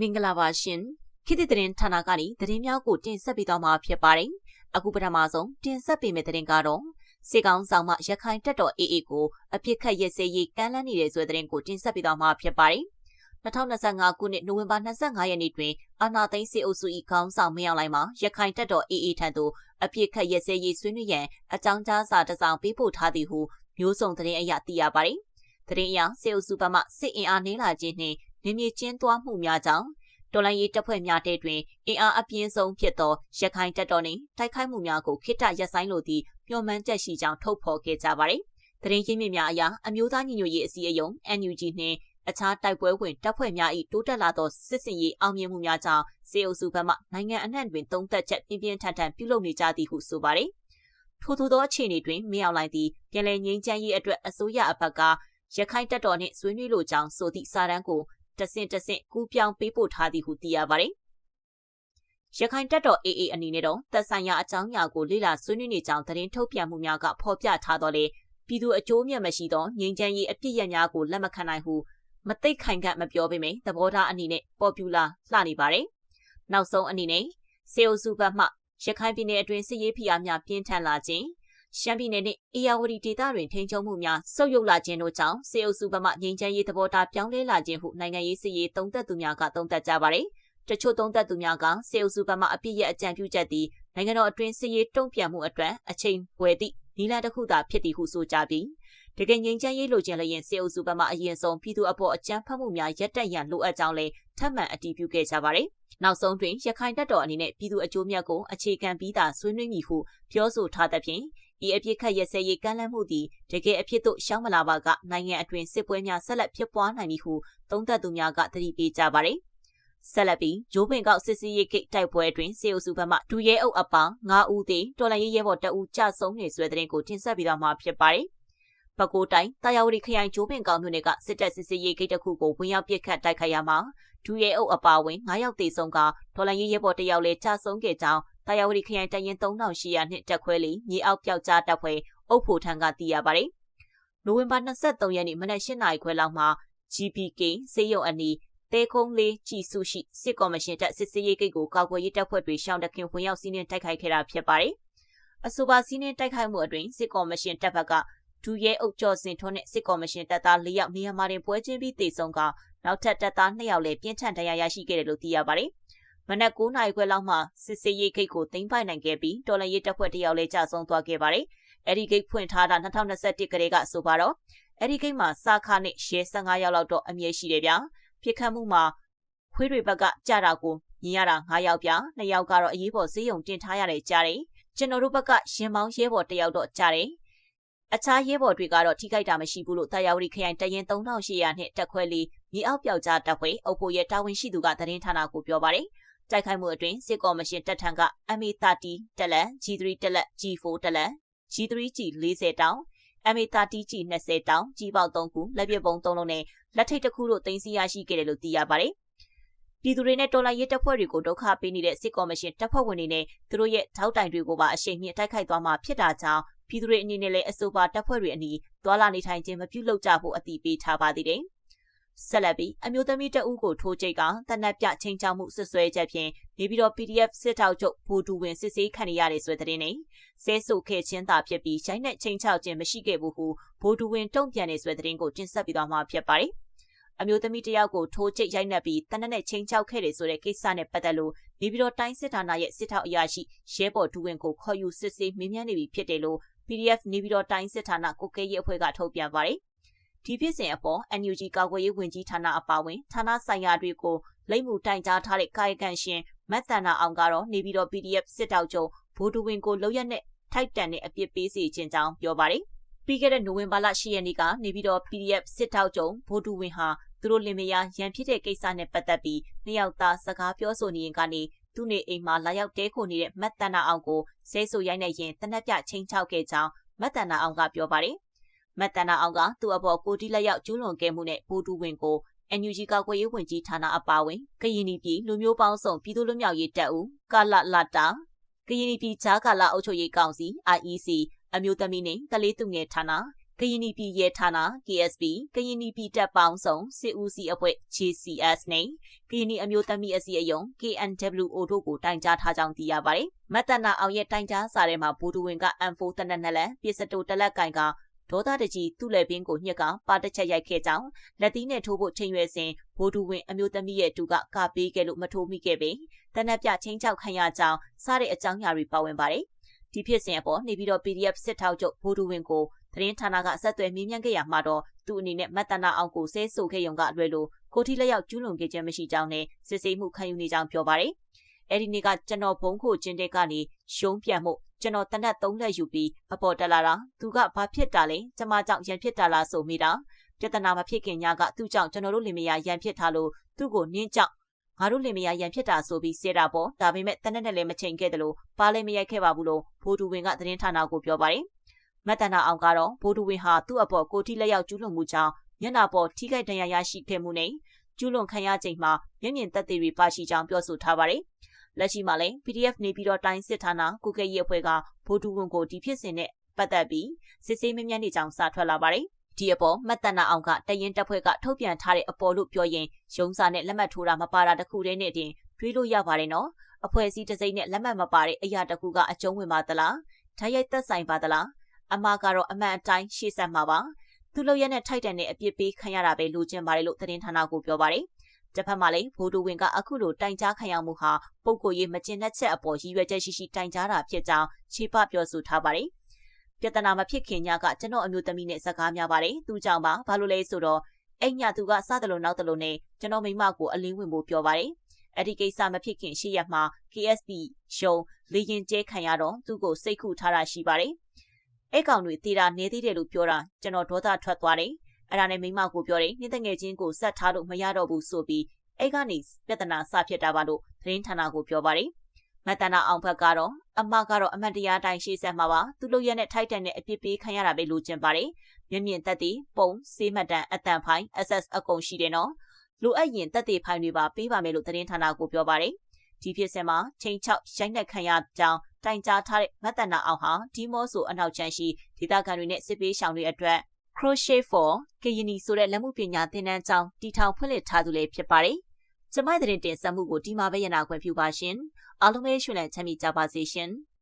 မင်္ဂလာပါရှင်ခေတ်သစ်သတင်းဌာနကနေသတင်းများကိုတင်ဆက်ပေးသွားမှာဖြစ်ပါတယ်အခုပထမဆုံးတင်ဆက်ပေးမယ့်သတင်းကတော့စေကောင်းဆောင်မှရခိုင်တပ်တော် AA ကိုအပြစ်ခတ်ရစေရေးကမ်းလှမ်းနေတဲ့ဆိုတဲ့သတင်းကိုတင်ဆက်ပေးသွားမှာဖြစ်ပါတယ်2025ခုနှစ်နိုဝင်ဘာ25ရက်နေ့တွင်အာနာသိန်းစေအုပ်စု၏ခေါင်းဆောင်မင်းအောင်လှိုင်မှရခိုင်တပ်တော် AA ထံသို့အပြစ်ခတ်ရစေရေးဆွေးနွေးရန်အကြောင်းကြားစာတစ်စောင်ပေးပို့ထားသည်ဟုမျိုးစုံသတင်းအရသိရပါတယ်။သတင်းအရစေအုပ်စုဘက်မှစစ်အင်အားနှင်းလာခြင်းနှင့် နေမြေကျင်းသွားမှုများကြောင့်တော်လိုင်းရေးတပ်ဖွဲ့များတဲ့တွင်အင်အားအပြင်းဆုံးဖြစ်သောရခိုင်တပ်တော်နှင့်တိုက်ခိုက်မှုများကိုခိတရပ်ဆိုင်းလိုသည့်မျှော်မှန်းချက်ရှိကြောင်းထုတ်ဖော်ခဲ့ကြပါသည်။သတင်းရင်းမြစ်များအရအမျိုးသားညီညွတ်ရေးအစည်းအရုံး NUG နှင့်အခြားတိုက်ပွဲဝင်တပ်ဖွဲ့များ၏တိုးတက်လာသောစစ်စင်ရေးအောင်မြင်မှုများကြောင့်စေအုပ်စုဘက်မှနိုင်ငံအနှံ့တွင်သုံးသက်ချက်ပြင်းပြင်းထန်ထန်ပြုလုပ်နေကြသည်ဟုဆိုပါသည်။ထို့သောအခြေအနေတွင်မင်းအောင်လှိုင်သည်ပြည်내ငင်းချမ်းရေးအတွက်အစိုးရအဘက်ကရခိုင်တပ်တော်နှင့်ဆွေးနွေးလိုကြောင်းဆိုသည့်စာတမ်းကို တဆင့်တဆင့်ကူးပြောင်းပေးပို့ထားသည်ဟုသိရပါတယ်။ရခိုင်တပ်တော် AA အနေနဲ့တော့သက်ဆိုင်ရာအကြောင်းအရာကိုလေ့လာဆွေးနွေးနေကြောင်းသတင်းထုတ်ပြန်မှုများကဖော်ပြထားတော့လေပြည်သူအကျိုးမြတ်မရှိသောငြိမ်းချမ်းရေးအပြစ်ရများကိုလက်မခံနိုင်ဟုမသိခိုင်ခန့်မပြောပေမယ့်သဘောထားအနေနဲ့ပေါ်ပူလာလှနေပါတယ်။နောက်ဆုံးအနေနဲ့စေအိုစုဘတ်မှရခိုင်ပြည်နယ်အတွင်းစစ်ရေးဖိအားများပြင်းထန်လာခြင်း ရှမ်းပြည်နယ်နဲ့အေရဝတီဒေသတွင်ထိန်းချုပ်မှုများဆုတ်ယုတ်လာခြင်းတို့ကြောင့်စေအုပ်စုဘက်မှငြိမ်းချမ်းရေးသဘောထားပြောင်းလဲလာခြင်းဟုနိုင်ငံရေးစစ်ရေးသုံးသပ်သူများကသုံးသပ်ကြပါတယ်။တချို့သုံးသပ်သူများကစေအုပ်စုဘက်မှအပြစ်ရဲ့အကြံပြုချက်သည်နိုင်ငံတော်အတွင်းစစ်ရေးတုံ့ပြန်မှုအတွက်အချိန်ပွဲသည့်နီလာတစ်ခုသာဖြစ်သည်ဟုဆိုကြပြီးတကယ်ငြိမ်းချမ်းရေးလိုချင်လျင်စေအုပ်စုဘက်မှအရင်ဆုံးပြည်သူအပေါ်အကြမ်းဖက်မှုများရပ်တန့်ရန်လိုအပ်ကြောင်းလည်းထပ်မံအတည်ပြုခဲ့ကြပါတယ်။နောက်ဆုံးတွင်ရခိုင်တပ်တော်အနေနဲ့ပြည်သူအကျိုးမြတ်ကိုအခြေခံပြီးသာဆွေးနွေးမည်ဟုပြောဆိုထားသဖြင့်ဤအပြစ်ခတ်ရစဲရေးကမ်းလှမ်းမှုသည်တကယ်အဖြစ်သို့ရှောင်းမလာပါကနိုင်ငံအတွင်းစစ်ပွဲများဆက်လက်ဖြစ်ပွားနိုင်ပြီဟုသုံးသပ်သူများကသတိပေးကြပါသည်ဆက်လက်ပြီးဂျိုးပင်ကောက်စစ်စီရေးကိတ်တိုက်ပွဲအတွင်းစေအုပ်စုဘက်မှဒူရဲအုပ်အပေါင်း9ဦးသည်တော်လိုင်းရဲဘော်တအူးကြဆုံးနေဆွဲတဲ့ရင်ကိုတင်ဆက်ပြီးတော့မှာဖြစ်ပါတယ်။ပဲခူးတိုင်းတာယာဝတီခရိုင်ဂျိုးပင်ကောက်မြို့နယ်ကစစ်တပ်စစ်စီရေးကိတ်တစ်ခုကိုဝင်ရောက်ပစ်ခတ်တိုက်ခိုက်ရမှာဒူရဲအုပ်အပါဝင်9ယောက်သေဆုံးကတော်လိုင်းရဲဘော်တယောက်လည်းကြဆုံးခဲ့ကြောင်း တာယာဝတီခရိုင်တရင်3800နှစ်တက်ခွဲလေးမြေအောက်ပြောက်ကြားတပ်ဖွဲ့အုပ်ဖို့ထံကသိရပါတယ်။နိုဝင်ဘာ23ရက်နေ့မနက်၈နာရီခွဲလောက်မှာ GPK စေယုံအနီးတဲခုံးလေးကြည်စုရှိစစ်ကော်မရှင်တပ်စစ်စေးရေးကိတ်ကိုကာကွယ်ရေးတပ်ဖွဲ့တွေရှောင်းတခင်ဝင်ရောက်စီးနင်းတိုက်ခိုက်ခဲ့တာဖြစ်ပါတယ်။အဆိုပါစီးနင်းတိုက်ခိုက်မှုအတွင်းစစ်ကော်မရှင်တပ်ဘက်ကဒူရဲအုပ်ကျော်စင်ထွန်းနဲ့စစ်ကော်မရှင်တပ်သား၄ယောက်နေရာမှာတင်ပွဲချင်းပြီးတေဆုံးကနောက်ထပ်တပ်သား2ယောက်လည်းပြင်းထန်ဒဏ်ရာရရှိခဲ့တယ်လို့သိရပါတယ်။ မနက်9နာရီခွဲလောက်မှစစ်စေးရေးဂိတ်ကိုတင်ပိုက်နိုင်ခဲ့ပြီးတော်လန်ရေးတပ်ဖွဲ့တယောက်လည်းကြာဆုံးသွားခဲ့ပါတယ်။အဲဒီဂိတ်ဖွင့်ထားတာ2021ကလေးကဆိုပါတော့အဲဒီဂိတ်မှာစာခနဲ့ရဲ15ယောက်လောက်တော့အမြဲရှိတယ်ဗျာ။ပြစ်ခတ်မှုမှာခွေးတွေဘက်ကကြတာကိုမြင်ရတာ9ယောက်ဗျာ။2ယောက်ကတော့အရေးပေါ်ဈေးရုံတင်ထားရတယ်ကြားတယ်။ကျွန်တော်တို့ဘက်ကရင်မောင်းရဲဘော်တယောက်တော့ကြားတယ်။အခြားရဲဘော်တွေကတော့ထိခိုက်တာမရှိဘူးလို့တာယာဝတီခရိုင်တရင်3800နဲ့တက်ခွဲလေးမြေအောက်ပြောက်ကြားတပ်ဖွဲ့အုပ်ဖို့ရဲ့တာဝန်ရှိသူကသတင်းဌာနကိုပြောပါတယ်။ တိုက်ခိုက်မှုအတွင်းစစ်ကော်မရှင်တပ်ထံက MA30 တက်လက် G3 တက်လက် G4 တက်လက် G3G 40 တောင် MA30G 20 တောင်ကြီးပေါက်3ခုလက်ပြပုံ3လုံးနဲ့လက်ထိတ်တစ်ခုတို့တင်စီရရှိခဲ့တယ်လို့သိရပါတယ်။ပြည်သူတွေနဲ့တော်လှန်ရေးတပ်ဖွဲ့တွေကိုဒုက္ခပေးနေတဲ့စစ်ကော်မရှင်တပ်ဖွဲ့ဝင်တွေနဲ့သူတို့ရဲ့ထောက်တိုင်တွေကိုပါအရှိန်မြင့်တိုက်ခိုက်သွားမှာဖြစ်တာကြောင့်ပြည်သူတွေအနေနဲ့လည်းအဆိုပါတပ်ဖွဲ့တွေအနီးသွာလာနေထိုင်ခြင်းမပြုလုပ်ကြဖို့အတည်ပြုထားပါသေးတယ်။ ဆက်လက်ပြီးအမျိုးသမီးတအုပ်ကိုထိုးကြိတ်ကတနက်ပြချင်းချောက်မှုဆွဆွဲချက်ဖြင့်နေပြီးတော့ PDF စစ်ထောက်ချုပ်ဘူတူဝင်စစ်ဆေးခံရတဲ့ဆွဲတဲ့နေဆဲဆုပ်ခဲ့ခြင်းသာဖြစ်ပြီးရိုင်းနဲ့ချင်းချောက်ခြင်းမရှိခဲ့ဘူးဟုဘူတူဝင်တုံ့ပြန်တဲ့ဆွဲတဲ့ကိုတင်ဆက်ပြီးတော့မှာဖြစ်ပါတယ်အမျိုးသမီးတယောက်ကိုထိုးချိတ်ရိုက်နှက်ပြီးတနက်နဲ့ချင်းချောက်ခဲ့တယ်ဆိုတဲ့ကိစ္စနဲ့ပတ်သက်လို့နေပြီးတော့တိုင်းစစ်ဌာနရဲ့စစ်ထောက်အရာရှိရဲဘော်ဒူဝင်ကိုခေါ်ယူစစ်ဆေးမေးမြန်းနေပြီဖြစ်တယ်လို့ PDF နေပြီးတော့တိုင်းစစ်ဌာနကိုကဲရေးအဖွဲ့ကထုတ်ပြန်ပါတယ်။ ဒီဖြစ်စဉ်အပေါ် NUG ကာကွယ်ရေးဝန်ကြီးဌာနအပါအဝင်ဌာနဆိုင်ရာတွေကိုလိမ့်မှုတိုင်ကြားထားတဲ့ကာယကံရှင်မတ်တန်နာအောင်ကတော့နေပြီးတော့ PDF စစ်တောက်ချုပ်ဗိုလ်ဒူဝင်ကိုလောက်ရက်နဲ့ထိုက်တန်တဲ့အပြစ်ပေးစီခြင်းကြောင်းပြောပါတယ်။ပြီးခဲ့တဲ့နိုဝင်ဘာလ10ရက်နေ့ကနေပြီးတော့ PDF စစ်တောက်ချုပ်ဗိုလ်ဒူဝင်ဟာသူတို့လင်မယားရန်ဖြစ်တဲ့ကိစ္စနဲ့ပတ်သက်ပြီးနှစ်ယောက်သားစကားပြောဆိုနေရင်ကနေသူ့နေအိမ်မှာလာရောက်တဲခိုနေတဲ့မတ်တန်နာအောင်ကိုဆဲဆူရိုက်နေရင်တနက်ပြချင်းချောက်ခဲ့ကြောင်းမတ်တန်နာအောင်ကပြောပါတယ် မတ်တနာအောင်ကသူ့အပေါ်ကိုတီလက်ရောက်ကျူးလွန်ခဲ့မှုနဲ့ပိုးတူဝင်ကို NUG ကာကွယ်ရေးဝန်ကြီးဌာနအပါအဝင်ကရင်ပြည်လူမျိုးပေါင်းစုံပြည်သူ့လူမျိုးရေးတပ်ဦးကာလလာတာကရင်ပြည်ဂျာကာလာအုပ်ချုပ်ရေးကောင်စီ IEC အမျိုးသမီးနှင့်ကလေးသူငယ်ဌာနကရင်ပြည်ရဲဌာန KSB ကရင်ပြည်တပ်ပေါင်းစုံစစ်ဦးစီးအဖွဲ့ GCS နဲ့ကရင်အမျိုးသမီးအစည်းအရုံး KNWO တို့ကိုတိုင်ကြားထားကြောင်းသိရပါတယ်။မတ်တနာအောင်ရဲ့တိုင်ကြားစာထဲမှာဘူဒူဝင်က M4 တနက်နှစ်လက်ပစ္စတိုတလက်ကင်က ဒေါသတကြီးသူ့လက်ပင်ကိုညှက်ကပါတစ်ချက်ရိုက်ခဲ့ကြောင်းလက်သီးနဲ့ထိုးဖို့ချိန်ရွယ်စဉ်ဘိုးဒူဝင်အမျိုးသမီးရဲ့တူကကပေးခဲ့လို့မထိုးမိခဲ့ပေတနက်ပြချင်းချောက်ခံရကြောင်းစတဲ့အကြောင်းအရာတွေပါဝင်ပါတယ်ဒီဖြစ်စဉ်အပေါ်နေပြီးတော့ PDF စစ်ထောက်ချုပ်ဘိုးဒူဝင်ကိုသတင်းဌာနကဆက်သွယ်မေးမြန်းခဲ့ရမှာတော့သူ့အနေနဲ့မတ်တနာအောင်ကိုဆဲဆိုခဲ့ရုံကလွယ်လို့ကိုထီလက်ရောက်ကျူးလွန်ခဲ့ခြင်းမရှိကြောင်းနဲ့စစ်ဆေးမှုခံယူနေကြောင်းပြောပါတယ်အဲ့ဒီနေ့ကကျွန်တော်ဘုံခိုကျင်းတဲ့ကနေရှုံးပြန်မှု ကျွန်တော်တနက်သုံးလက်ယူပြီးအပေါ်တက်လာတာသူကဘာဖြစ်တာလဲကျမကြောင့်ရန်ဖြစ်တာလားဆိုမိတာပြဿနာမဖြစ်ခင်ညကသူ့ကြောင့်ကျွန်တော်တို့လင်မယားရန်ဖြစ်ထားလို့သူ့ကိုနင်းကြောက်ငါတို့လင်မယားရန်ဖြစ်တာဆိုပြီးစေတာပေါ့ဒါပေမဲ့တနက်နဲ့လည်းမချိန်ခဲ့တယ်လို့ပါလည်းမရိုက်ခဲ့ပါဘူးလို့ဖိုးတူဝင်ကသတင်းဌာနကိုပြောပါတယ်မတ်တနာအောင်ကတော့ဖိုးတူဝင်ဟာသူ့အပေါ်ကိုတိလက်ရောက်ကျူးလွန်မှုကြောင့်မျက်နာပေါ်ထိခိုက်ဒဏ်ရာရရှိခဲ့မှုနဲ့ကျူးလွန်ခံရချိန်မှာမျက်မြင်သက်သေတွေပါရှိကြောင်းပြောဆိုထားပါတယ် လက်ရှိမှာလည်း PDF နေပြီးတော့တိုင်းစစ်ဌာနကုကဲရေးအဖွဲ့ကဗိုလ်တူဝန်ကိုဒီဖြစ်စဉ်နဲ့ပတ်သက်ပြီးစစ်ဆေးမမြန်းနေကြောင်းစာထွက်လာပါတယ်။ဒီအပေါ်မတ်တနာအောင်ကတရင်တပ်ဖွဲ့ကထုတ်ပြန်ထားတဲ့အပေါ်လို့ပြောရင်ရုံးစာနဲ့လက်မှတ်ထိုးတာမပါတာတခုတည်းနဲ့တင်တွေးလို့ရပါတယ်နော်။အဖွဲ့အစည်းတစ်စိမ့်နဲ့လက်မှတ်မပါတဲ့အရာတခုကအကျုံးဝင်ပါသလား။ထိုင်ရိုက်သက်ဆိုင်ပါသလား။အမှားကတော့အမှန်အတိုင်းရှေ့ဆက်မှာပါ။သူ့လိုရက်နဲ့ထိုက်တန်တဲ့အပြစ်ပေးခံရတာပဲလိုချင်ပါတယ်လို့သတင်းဌာနကိုပြောပါတယ်။ တစ်ဖက်မှာလည်းဗိုလ်တူဝင်ကအခုလိုတိုင်ကြားခံရမှုဟာပုံကိုရေးမကျင်တဲ့ချက်အပေါ်ရည်ရွယ်ချက်ရှိရှိတိုင်ကြားတာဖြစ်ကြောင်းခြေပပြောဆိုထားပါတယ်။ပြဿနာမဖြစ်ခင်ညကကျွန်တော်အမျိုးသမီးနဲ့စကားများပါတယ်။သူကြောင့်ပါဘာလို့လဲဆိုတော့အဲ့ညသူကစတယ်လို့နောက်တယ်လို့နဲ့ကျွန်တော်မိမကိုအလင်းဝင်ဖို့ပြောပါတယ်။အဲ့ဒီကိစ္စမဖြစ်ခင်ရှေ့ရက်မှာ KSB ရှုံလေရင်ကျဲခံရတော့သူ့ကိုစိတ်ခုထားတာရှိပါတယ်။အဲ့ကောင်တွေတေတာနေသေးတယ်လို့ပြောတာကျွန်တော်ဒေါသထွက်သွားတယ် အဲ့ဒါနဲ့မိမကိုပြောတယ်နှင်းတငယ်ချင်းကိုဆက်ထားလို့မရတော့ဘူးဆိုပြီးအဲ့ကနေပြဿနာစဖြစ်တာပါလို့သတင်းဌာနကိုပြောပါတယ်မတနာအောင်ဘက်ကတော့အမကတော့အမတ်တရားတိုင်းရှေ့ဆက်မှာပါသူတို့ရဲ့နဲ့ထိုက်တန်တဲ့အပြစ်ပေးခံရတာပဲလို့ကျင်ပါတယ်မြင့်မြင့်တက်တည်ပုံစေးမှတ်တမ်းအတန်ဖိုင် SS အကုန်ရှိတယ်နော်လိုအပ်ရင်တက်တည်ဖိုင်တွေပါပေးပါမယ်လို့သတင်းဌာနကိုပြောပါတယ်ဒီဖြစ်စဉ်မှာချိန်ချောက်ရိုက်နှက်ခံရကြောင်းတိုင်ကြားထားတဲ့မတနာအောင်ဟာဒီမော့ဆိုအနောက်ချမ်းရှိဒေသခံတွေနဲ့စစ်ပေးရှောင်တွေအတွက် Crochet for ကရင်နီဆိုတဲ့လက်မှုပညာသင်တန်းကျောင်းတီထောင်ဖွင့်လှစ်ထားသူလည်းဖြစ်ပါတယ်။ကျမတဲ့တင်ဆက်မှုကိုဒီမှာပဲရနာခွင့်ပြုပါရှင်။အားလုံးပဲရှင်လန်းချမ်းမြေ့ကြပါစေရှင်။